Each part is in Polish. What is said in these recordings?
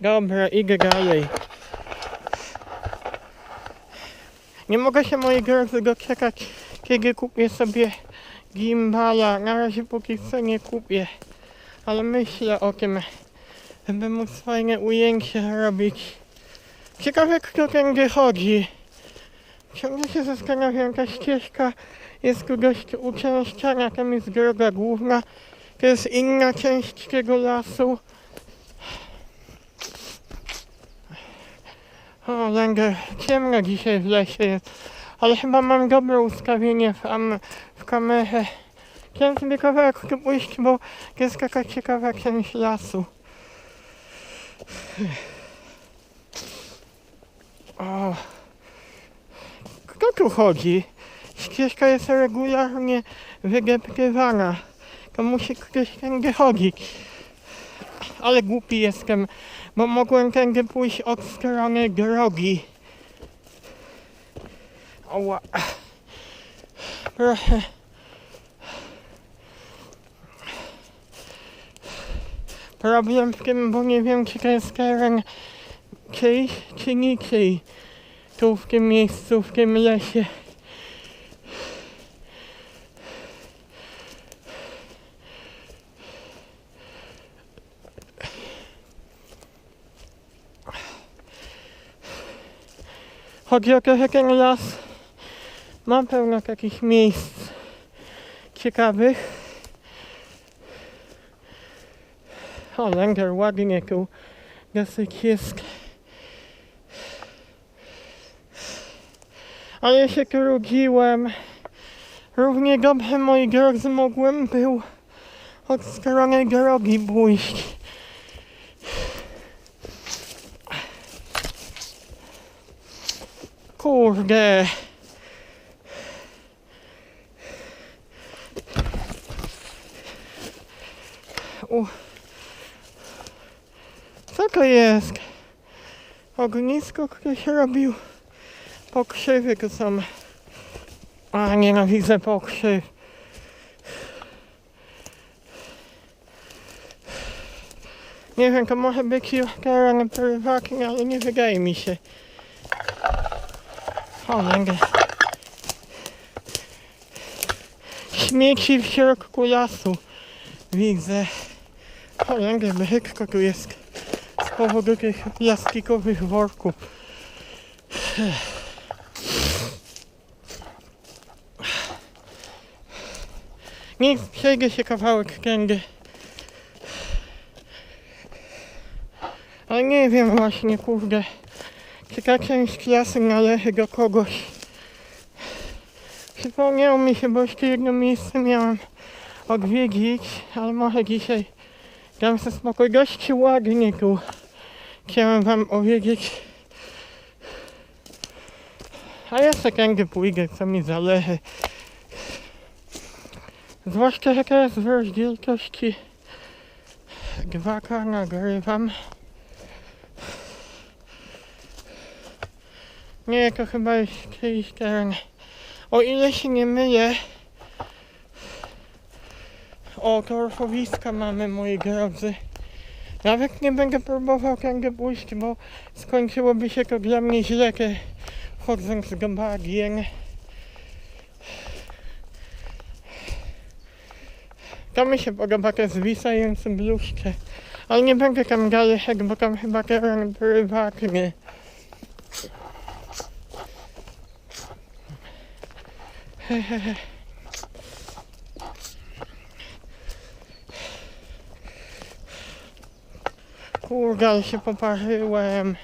Dobra, idę dalej. Nie mogę się moi drodzy doczekać, kiedy kupię sobie gimbala. Na razie póki co nie kupię, ale myślę o tym, żeby móc fajne ujęcie robić. Ciekawe kto tędy chodzi. Ciągle się zastanawiam, ta ścieżka jest tu dość uczęszczana, tam jest droga główna, to jest inna część tego lasu. O, Langer, ciemno dzisiaj w lesie jest, ale chyba mam dobre ustawienie w, am, w kamerze. Chciałem sobie kawałek pójść, bo jest taka ciekawa część lasu. O, kto tu chodzi? Ścieżka jest regularnie wydeptywana. To musi ktoś tędy chodzić. Ale głupi jestem, bo mogłem tędy pójść od strony drogi. Oła. Proszę. Problem w tym, bo nie wiem, czy to jest teren czyjś, czy niczyj. Tu w tym miejscu, w tym lesie. Chodzi o to, ten las ma pełno takich miejsc ciekawych. O, Langer ładnie tu dosyć jest. Ale się tu rudziłem. Równie dobrze, moi drodzy, mogłem był od strony drogi pójść. Kurde. U. Co to jest? Ognisko ktoś robił. Pokrzywy to są. A, nienawidzę pokrzyw. Nie wiem, to może być już teren prywatny, ale nie wydaje mi się. O, nigdy. Śmieci w środku lasu. Widzę. O, nigdy, brzydko tu jest. Z powodu tych plastikowych worków. Nic, przejdę się kawałek tędy. Ale nie wiem właśnie, kurde. Czy ta część klasy należy do kogoś? Przypomniało mi się, bo jeszcze jedno miejsce miałem odwiedzić, ale może dzisiaj dam sobie spokój. Dość ładnie chciałem wam powiedzieć. A ja se tędy pójdę, co mi zależy. Zwłaszcza, że teraz w rozdzielczości 2K nagrywam. Nie, to chyba jest czyjś teren. O ile się nie mylę, o torfowiska mamy, moi drodzy. Nawet nie będę próbował tędy pójść, bo skończyłoby się to dla mnie źle, chodząc do bagien. To mi się podoba te zwisające bluszcze. Ale nie będę tam dalej bo tam chyba teren prywatny. Kurde, ale się poparzyłem.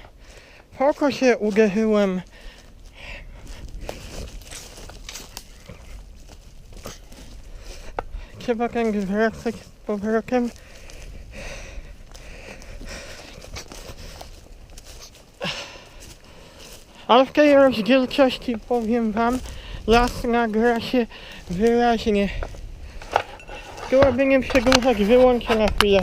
W oko się uderzyłem. Trzeba tędy wracać z powrotem. Ale w tej rozdzielczości powiem wam, las nagra się wyraźnie. Tu aby nie przedłużać, wyłączę na chwilę.